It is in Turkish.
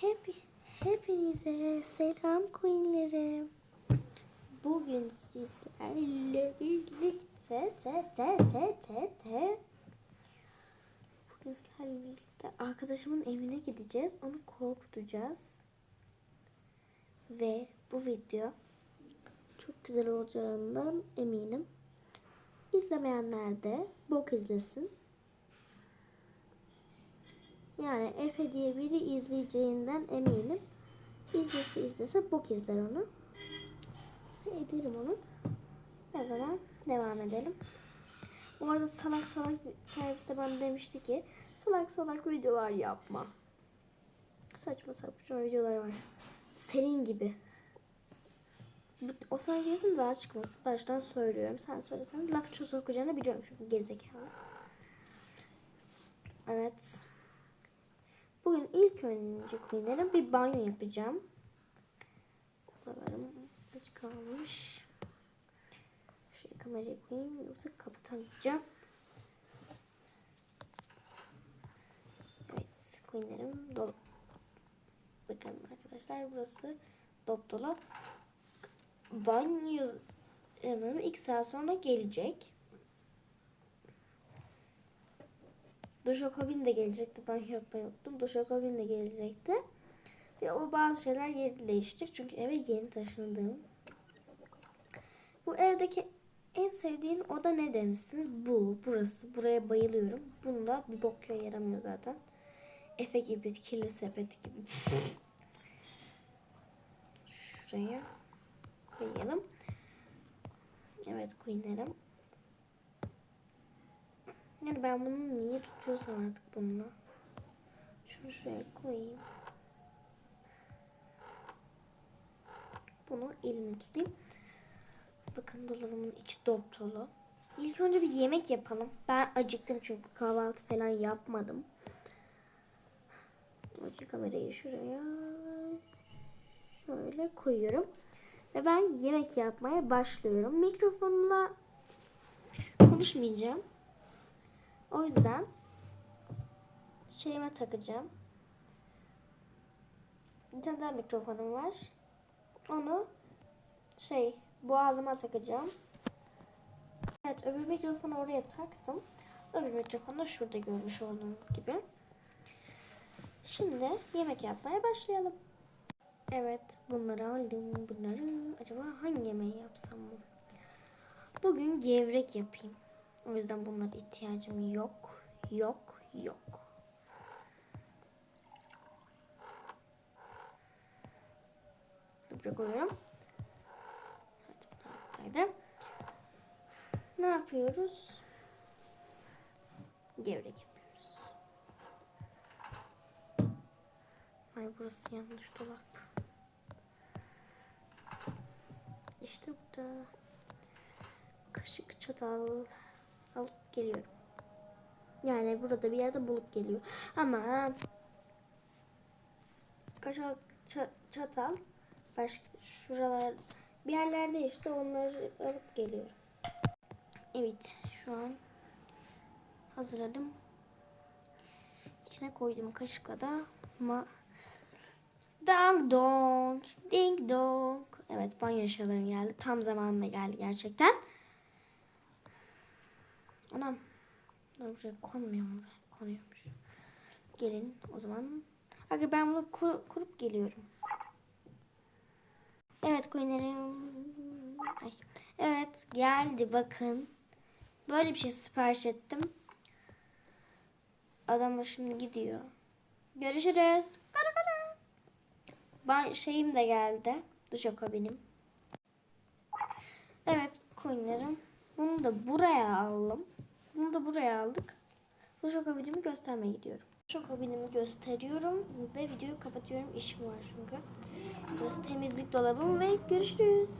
Hep, hepinize selam queenlerim. Bugün sizlerle birlikte te te te te te Bugün sizlerle birlikte arkadaşımın evine gideceğiz. Onu korkutacağız. Ve bu video çok güzel olacağından eminim. İzlemeyenler de bok izlesin. Yani Efe diye biri izleyeceğinden eminim. İzlese izlese bok izler onu. Ederim onu. O zaman devam edelim. Bu arada salak salak serviste bana demişti ki salak salak videolar yapma. Saçma sapan videolar var. Senin gibi. O sana girsin daha çıkması. Baştan söylüyorum. Sen söylesen laf çok sokacağını biliyorum çünkü gerizekalı. Evet. Bugün ilk önce Queen'lerin bir banyo yapacağım. Buralarım aç kalmış. Şuraya kamerayı koyayım yoksa kapatamayacağım. Evet Queen'lerim dolu. Bakın arkadaşlar burası dop dolap. Banyo hemen iki saat sonra gelecek. Duşakabin de gelecekti. Ben yapmayı unuttum. Duşakabin de gelecekti. Ve o bazı şeyler yeri değişecek. Çünkü eve yeni taşındım. Bu evdeki en sevdiğin oda ne demişsiniz? Bu. Burası. Buraya bayılıyorum. Bunda bir bok yaramıyor zaten. Efe gibi, kirli sepet gibi. Şuraya koyalım. Evet Queen'lerim. Yani ben bunu niye tutuyorsam artık bununla. Şunu şuraya koyayım. Bunu elime tutayım. Bakın dolabımın içi dop dolu. İlk önce bir yemek yapalım. Ben acıktım çünkü kahvaltı falan yapmadım. Önce kamerayı şuraya şöyle koyuyorum. Ve ben yemek yapmaya başlıyorum. Mikrofonla konuşmayacağım. O yüzden şeyime takacağım. Bir tane daha mikrofonum var. Onu şey boğazıma takacağım. Evet öbür mikrofonu oraya taktım. Öbür mikrofonu da şurada görmüş olduğunuz gibi. Şimdi yemek yapmaya başlayalım. Evet bunları aldım. Bunları acaba hangi yemeği yapsam mı? Bugün gevrek yapayım. O yüzden bunlara ihtiyacım yok. Yok. Yok. Buraya koyuyorum. Evet. Ne yapıyoruz? Gevrek yapıyoruz. Ay burası yanlış dolap. İşte burada. Kaşık, çatal geliyorum. Yani burada bir yerde bulup geliyor. Ama ça- çatal başka şuralar bir yerlerde işte onları alıp geliyorum. Evet şu an hazırladım. İçine koydum kaşıkla da ma Dang dong, ding dong. Evet banyo eşyalarım geldi. Tam zamanında geldi gerçekten. Anam. Dur buraya konmuyor mu? Konuyormuş. Gelin o zaman. Aga ben bunu kur- kurup geliyorum. Evet. Ay. Evet geldi bakın. Böyle bir şey sipariş ettim. Adam da şimdi gidiyor. Görüşürüz. Kara kara. Ben şeyim de geldi. Duşakabinim. Evet koyunlarım. Bunu da buraya aldım. Bunu da buraya aldık. Duşakabinimi göstermeye gidiyorum. Duşakabinimi gösteriyorum ve videoyu kapatıyorum. İşim var çünkü. Burası temizlik dolabım ve görüşürüz.